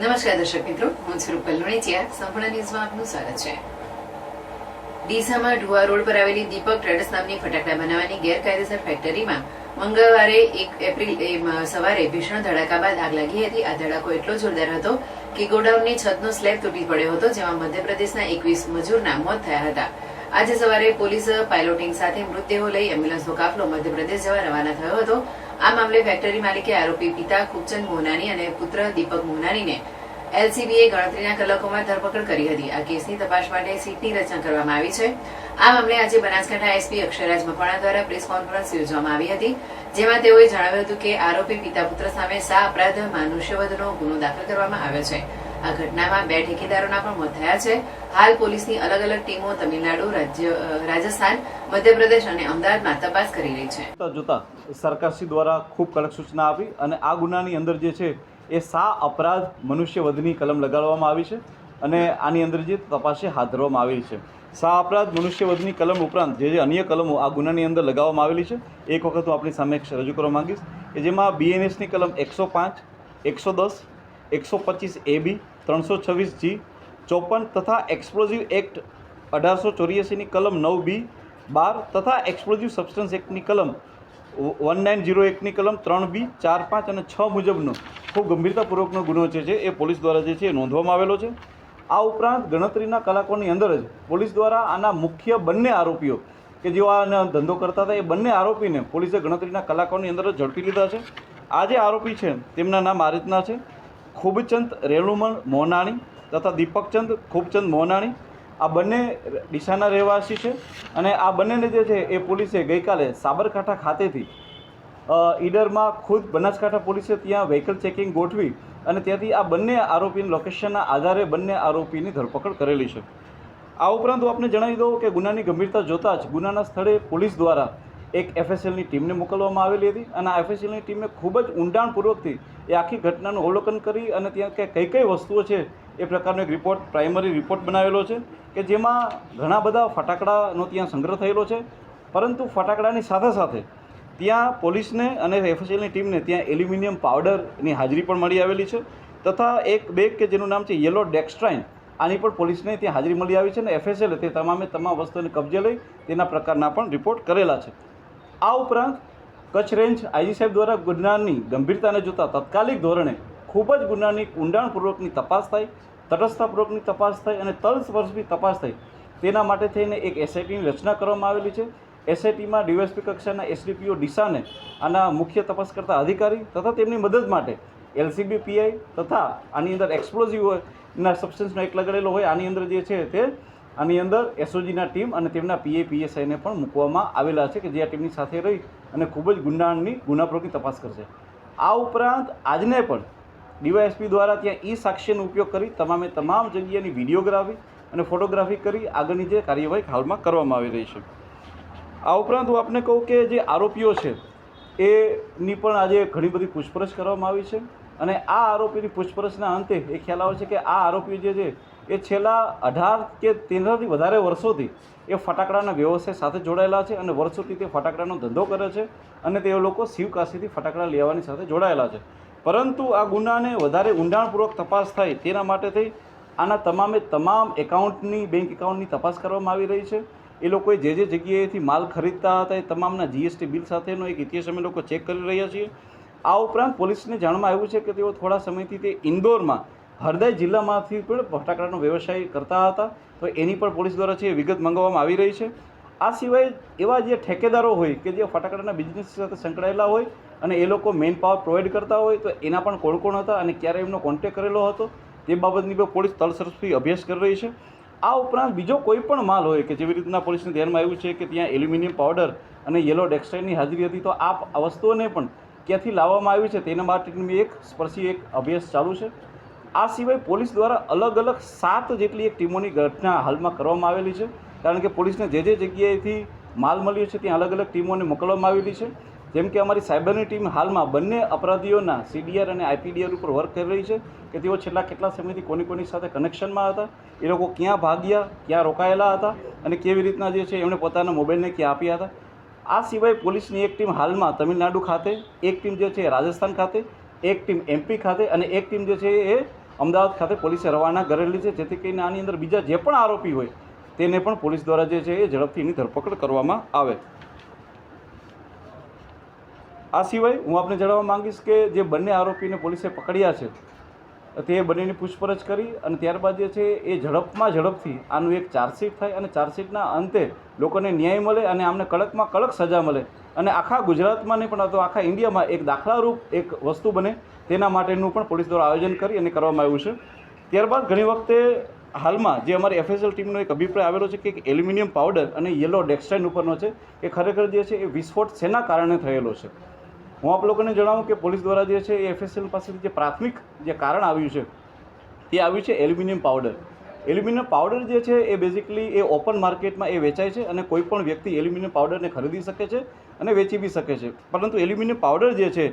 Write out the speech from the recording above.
નમસ્કાર દર્શક મિત્રો, હું છું રૂપલ લુણીચિયા સંપૂર્ણ ન્યૂઝમાં આપનું સ્વાગત છે. ડીસામાં ઢુવા રોડ પર આવેલી દીપક ટ્રેડર્સ નામની ફટાકડા બનાવવાની ગેરકાયદેસર ફેક્ટરીમાં મંગળવારે એક એપ્રિલ સવારે ભીષણ ધડાકા બાદ આગ લાગી હતી. આ ધડાકો એટલો જોરદાર હતો કે ગોડાઉનની છતનો સ્લેબ તૂટી પડ્યો હતો, જેમાં મધ્યપ્રદેશના એકવીસ મજૂરના મોત થયા હતા. આજે સવારે પોલીસ પાયલોટિંગ સાથે મૃતદેહો લઈ એમ્બ્યુલન્સનો કાફલો મધ્યપ્રદેશ જવા રવાના થયો હતો. આ મામલે ફેક્ટરી માલિકે આરોપી પિતા ખૂબચંદ મોહનાની અને પુત્ર દીપક મોહનાનીને એલસીબીએ ગણતરીના કલાકોમાં ધરપકડ કરી હતી. આ કેસની તપાસ માટે સીટની રચના કરવામાં આવી છે. આ મામલે આજે બનાસકાંઠા એસપી અક્ષયરાજ મકવાણા દ્વારા પ્રેસ કોન્ફરન્સ યોજવામાં આવી હતી, જેમાં તેઓએ જણાવ્યું હતું કે આરોપી પિતા પુત્ર સામે સા અપરાધ, માનુષ્યવધનો ગુનો દાખલ કરવામાં આવ્યો છે. આ ઘટનામાં બે ઠેકેદારોના પણ મોત થયા છે. હાલ પોલીસની અલગ અલગ ટીમો તમિલનાડુ, રાજ્ય રાજસ્થાન, મધ્યપ્રદેશ અને અમદાવાદમાં તપાસ કરી રહી છે. જોતા સરકારશ્રી દ્વારા ખૂબ કડક સૂચના આપી અને આ ગુનાની અંદર જે છે એ સા અપરાધ મનુષ્યવધની કલમ લગાડવામાં આવી છે અને આની અંદર જે તપાસે હાથ ધરવામાં આવેલી છે. સા અપરાધ મનુષ્યવધની કલમ ઉપરાંત જે જે અન્ય કલમો આ ગુનાની અંદર લગાવવામાં આવેલી છે, એક વખત હું આપણી સામે રજૂ કરવા માંગીશ કે જેમાં બીએનએસની કલમ એકસો પાંચ, એકસો દસ એકસો પચીસ બી, ત્રણસો છવ્વીસ જી, ચોપન તથા એક્સપ્લોઝિવ એક્ટ અઢારસો ચોર્યાસીની કલમ નવ બી, બાર તથા એક્સપ્લોઝિવ સબસ્ટન્સ એક્ટની કલમ વન નાઇન જીરો એકની કલમ ત્રણ બી, ચાર પાંચ અને છ મુજબનો ખૂબ ગંભીરતાપૂર્વકનો ગુનો છે જે એ પોલીસ દ્વારા જે છે એ નોંધવામાં આવેલો છે. આ ઉપરાંત ગણતરીના કલાકોની અંદર જ પોલીસ દ્વારા આના મુખ્ય બંને આરોપીઓ કે જેઓ આનો ધંધો કરતા હતા એ બંને આરોપીને પોલીસે ગણતરીના કલાકોની અંદર જ ઝડપી લીધા છે. આ જે આરોપી છે તેમના નામ આ રીતના છે. ખૂબચંદ રેણુમણ મોહનાણી તથા દીપકચંદ, ખૂબચંદ મોહનાણી આ બંને ડીસાના રહેવાસી છે અને આ બંનેને જે છે એ પોલીસે ગઈકાલે સાબરકાંઠા ખાતેથી ઈડરમાં ખુદ બનાસકાંઠા પોલીસે ત્યાં વ્હીકલ ચેકિંગ ગોઠવી અને ત્યાંથી આ બંને આરોપીની લોકેશનના આધારે બંને આરોપીની ધરપકડ કરેલી છે. આ ઉપરાંત હું આપને જણાવી દઉં કે ગુનાની ગંભીરતા જોતાં જ ગુનાના સ્થળે પોલીસ દ્વારા એક એફએસએલની ટીમને મોકલવામાં આવેલી હતી અને આ એફએસએલની ટીમે ખૂબ જ ઊંડાણપૂર્વકથી એ આખી ઘટનાનું અવલોકન કરી અને ત્યાં કે કઈ કઈ વસ્તુઓ છે એ પ્રકારનો એક રિપોર્ટ પ્રાઇમરી રિપોર્ટ બનાવેલો છે કે જેમાં ઘણા બધા ફટાકડાનો ત્યાં સંગ્રહ થયેલો છે. પરંતુ ફટાકડાની સાથે સાથે ત્યાં પોલીસને અને એફએસએલની ટીમને ત્યાં એલ્યુમિનિયમ પાવડરની હાજરી પણ મળી આવેલી છે. તથા એક બેગ કે જેનું નામ છે યલો ડેક્સ્ટ્રાઇન, આની પણ પોલીસને ત્યાં હાજરી મળી આવી છે અને એફએસએલ તે તમામે તમામ વસ્તુને કબજે લઈ તેના પ્રકારના પણ રિપોર્ટ કરેલા છે. આ ઉપરાંત કચ્છ રેન્જ આઈજી સાહેબ દ્વારા ગુનાની ગંભીરતાને જોતા તાત્કાલિક ધોરણે ખૂબ જ ગુનાની ઊંડાણપૂર્વકની તપાસ થાય તટસ્થતાપૂર્વકની તપાસ થાય અને તલસ્પર્શી તપાસ થાય તેના માટે થઈને એક એસઆઈટીની રચના કરવામાં આવેલી છે. એસઆઈટીમાં ડીવાયસપી કક્ષાના એસડીપીઓ ડીસાને આના મુખ્ય તપાસ કરતા અધિકારી તથા તેમની મદદ માટે એલસીબી પીઆઈ તથા આની અંદર એક્સપ્લોઝિવ ના સબસ્ટન્સનો એક લગાડેલો હોય, આની અંદર જે છે તે આની અંદર એસઓજીના ટીમ અને તેમના પીએ પીએસઆઈને પણ મૂકવામાં આવેલા છે કે જે આ ટીમની સાથે રહી અને ખૂબ જ ગુંડાણની ગુનાપ્રોગની તપાસ કરશે. આ ઉપરાંત આજને પણ ડીવાયએસપી દ્વારા ત્યાં ઈ સાક્ષ્યનો ઉપયોગ કરી તમામે તમામ જગ્યાની વિડીયોગ્રાફી અને ફોટોગ્રાફી કરી આગળની જે કાર્યવાહી હાલમાં કરવામાં આવી રહી છે. આ ઉપરાંત હું આપને કહું કે જે આરોપીઓ છે, એની પણ આજે ઘણી બધી પૂછપરછ કરવામાં આવી છે અને આ આરોપીની પૂછપરછના અંતે એ ખ્યાલ આવે છે કે આ આરોપીઓ જે છે એ છેલ્લા અઢાર કે તેનાથી વધારે વર્ષોથી એ ફટાકડાના વ્યવસાય સાથે જોડાયેલા છે અને વર્ષોથી તે ફટાકડાનો ધંધો કરે છે અને તે લોકો શિવકાશીથી ફટાકડા લેવાની સાથે જોડાયેલા છે. પરંતુ આ ગુનાને વધારે ઊંડાણપૂર્વક તપાસ થાય તેના માટે થઈ આના તમામે તમામ એકાઉન્ટની, બેંક એકાઉન્ટની તપાસ કરવામાં આવી રહી છે. એ લોકોએ જે જે જગ્યાએથી માલ ખરીદતા હતા એ તમામના જીએસટી બિલ સાથેનો એક ઇતિહાસ અમે લોકો ચેક કરી રહ્યા છીએ. આ ઉપરાંત પોલીસને જાણમાં આવ્યું છે કે તેઓ થોડા સમયથી તે ઇન્દોરમાં હરદય જિલ્લામાંથી પણ ફટાકડાનો વ્યવસાય કરતા હતા. તો એની પણ પોલીસ દ્વારા છે વિગત મંગાવવામાં આવી રહી છે. આ સિવાય એવા જે ઠેકેદારો હોય કે જે ફટાકડાના બિઝનેસ સાથે સંકળાયેલા હોય અને એ લોકો મેન પાવર પ્રોવાઈડ કરતા હોય, તો એના પણ કોણ કોણ હતા અને ક્યારે એમનો કોન્ટેક કરેલો હતો, તે બાબતની પણ પોલીસ તળસરથી અભ્યાસ કરી રહી છે. આ ઉપરાંત બીજો કોઈ પણ માલ હોય કે જેવી રીતના પોલીસને ધ્યાનમાં આવ્યું છે કે ત્યાં એલ્યુમિનિયમ પાવડર અને યલો ડેક્સટાઇનની હાજરી હતી, તો આ વસ્તુઓને પણ ક્યાંથી લાવવામાં આવી છે તેના માટેની એક સ્પર્શી એક અભ્યાસ ચાલુ છે. આ સિવાય પોલીસ દ્વારા અલગ અલગ સાત જેટલી એક ટીમોની ઘટના હાલમાં કરવામાં આવેલી છે. કારણ કે પોલીસને જે જે જગ્યાએથી માલ મળ્યો છે, ત્યાં અલગ અલગ ટીમોને મોકલવામાં આવેલી છે. જેમ કે અમારી સાયબરની ટીમ હાલમાં બંને અપરાધીઓના સીડીઆર અને આઈપીડીઆર ઉપર વર્ક કરી રહી છે કે તેઓ છેલ્લા કેટલા સમયથી કોની કોની સાથે કનેક્શનમાં હતા, એ લોકો ક્યાં ભાગ્યા, ક્યાં રોકાયેલા હતા અને કેવી રીતના જે છે એમણે પોતાના મોબાઈલને ક્યાં આપ્યા હતા. આ સિવાય પોલીસની એક ટીમ હાલમાં તમિલનાડુ ખાતે, એક ટીમ જે છે રાજસ્થાન ખાતે, એક ટીમ એમપી ખાતે અને એક ટીમ જે છે એ અમદાવાદ ખાતે પોલીસે રવાના કરેલી છે, જેથી કરીને આની અંદર બીજા જે પણ આરોપી હોય, તેને પણ પોલીસ દ્વારા જે છે એ ઝડપથી એની ધરપકડ કરવામાં આવે. આ સિવાય હું આપને જણાવવા માંગીશ કે જે બંને આરોપીને પોલીસે પકડ્યા છે, તે બંનેની પૂછપરછ કરી અને ત્યારબાદ જે છે એ ઝડપમાં ઝડપથી આનું એક ચાર્જશીટ થાય અને ચાર્જશીટના અંતે લોકોને ન્યાય મળે અને આમને કડકમાં કડક સજા મળે અને આખા ગુજરાતમાં નહીં પણ તો આખા ઇન્ડિયામાં એક દાખલારૂપ એક વસ્તુ બને, તેના માટેનું પણ પોલીસ દ્વારા આયોજન કરી અને કરવામાં આવ્યું છે. ત્યારબાદ ઘણી વખતે હાલમાં જે અમારી એફએસએલ ટીમનો એક અભિપ્રાય આવેલો છે કે એક એલ્યુમિનિયમ પાવડર અને યલો ડેક્સટાઇન ઉપરનો છે, એ ખરેખર જે છે એ વિસ્ફોટ શેના કારણે થયેલો છે? હું આપ લોકોને જણાવું કે પોલીસ દ્વારા જે છે એ એફએસએલ પાસેથી જે પ્રાથમિક જે કારણ આવ્યું છે તે આવ્યું છે એલ્યુમિનિયમ પાવડર. એલ્યુમિનિયમ પાવડર જે છે એ બેઝિકલી એ ઓપન માર્કેટમાં એ વેચાય છે અને કોઈ પણ વ્યક્તિ એલ્યુમિનિયમ પાવડરને ખરીદી શકે છે અને વેચી બી શકે છે. પરંતુ એલ્યુમિનિયમ પાવડર જે છે